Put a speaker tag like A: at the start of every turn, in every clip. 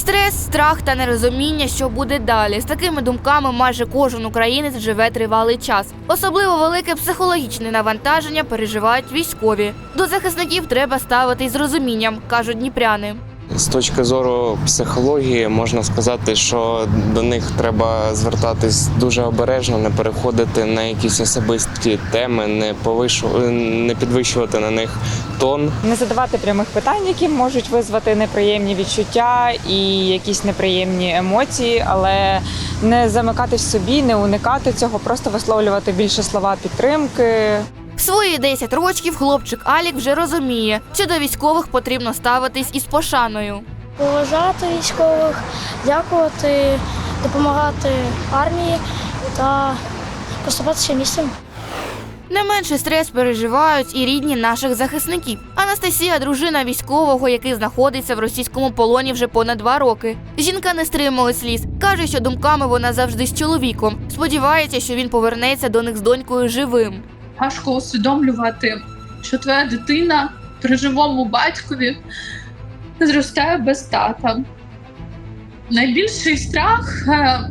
A: Стрес, страх та нерозуміння, що буде далі. З такими думками майже кожен українець живе тривалий час. Особливо велике психологічне навантаження переживають військові. До захисників треба ставитись з розумінням, кажуть дніпряни.
B: З точки зору психології можна сказати, що до них треба звертатись дуже обережно, не переходити на якісь особисті теми, не повишу... не підвищувати на них тон.
C: не задавати прямих питань, які можуть визвати неприємні відчуття і якісь неприємні емоції, але не замикатись собі, не уникати цього, просто висловлювати більше слова підтримки.
A: Свої 10 років хлопчик Алік вже розуміє, що до військових потрібно ставитись із пошаною.
D: поважати військових, дякувати, допомагати армії та поступатися місцем.
A: Не менше стрес переживають і рідні наших захисників. Анастасія, дружина військового, який знаходиться в російському полоні вже понад два роки. Жінка не стримує сліз. каже, що думками вона завжди з чоловіком. Сподівається, що він повернеться до них з донькою живим.
E: Важко усвідомлювати, що твоя дитина при живому батькові зростає без тата. Найбільший страх е,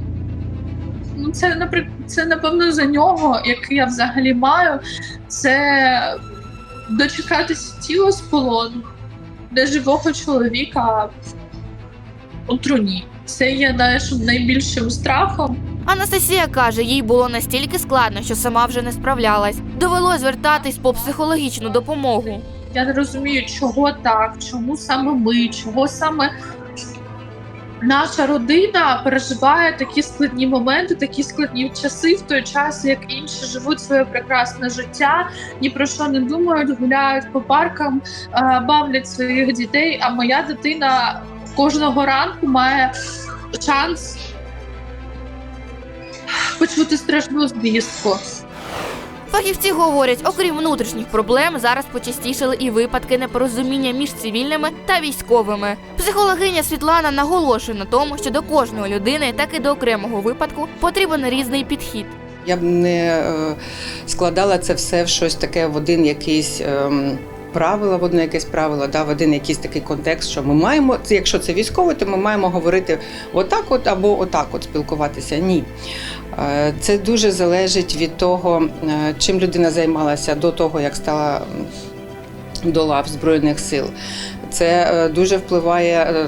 E: ну, це, наприклад, це напевно за нього, який я взагалі маю, це дочекатися тіла з полону, де живого чоловіка у труні. Це є знаєш, найбільшим страхом.
A: Анастасія каже, їй було настільки складно, що сама вже не справлялась. Довелось звертатись по психологічну допомогу.
E: Я не розумію, чого так, чому саме ми, чого саме наша родина переживає такі складні моменти, такі складні часи в той час, як інші живуть своє прекрасне життя, ні про що не думають, гуляють по паркам, е, бавлять своїх дітей. А моя дитина кожного ранку має шанс почути страшну звістку.
A: Фахівці говорять, окрім внутрішніх проблем, зараз почастішали і випадки непорозуміння між цивільними та військовими. Психологиня Світлана наголошує на тому, що до кожної людини, так і до окремого випадку, потрібен різний підхід.
F: Я б не е, складала це все в щось таке в один якийсь. ем, Правила в одне якесь правило, да, в один якийсь такий контекст, що ми маємо, якщо це військово, то ми маємо говорити отак, от або отак, от спілкуватися. Ні. Е, Це дуже залежить від того, е, чим людина займалася до того, як стала до лав Збройних сил. Це е, дуже впливає,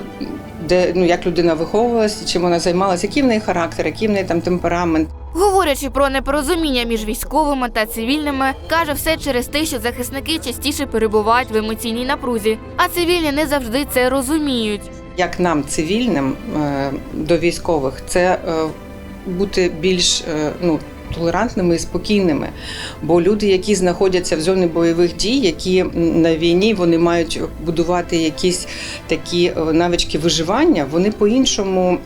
F: де ну як людина виховувалася, чим вона займалася, який в неї характер, який в неї там темперамент.
A: Говорячи про непорозуміння між військовими та цивільними, каже все через те, що захисники частіше перебувають в емоційній напрузі, а цивільні не завжди це розуміють.
F: як нам, цивільним, е, до військових, це е, бути більш е, ну, толерантними і спокійними. Бо люди, які знаходяться в зоні бойових дій, які на війні вони мають будувати якісь такі е, навички виживання, вони по-іншому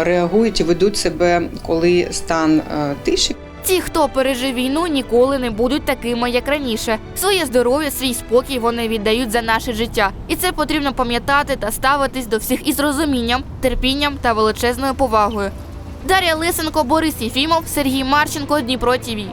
F: реагують і ведуть себе, коли стан е, тиші.
A: Ті, хто пережив війну, ніколи не будуть такими, як раніше. Своє здоров'я, свій спокій вони віддають за наше життя. І це потрібно пам'ятати та ставитись до всіх із розумінням, терпінням та величезною повагою. Дар'я Лисенко, Борис Єфімов, Сергій Марченко, Дніпро ТІВІ.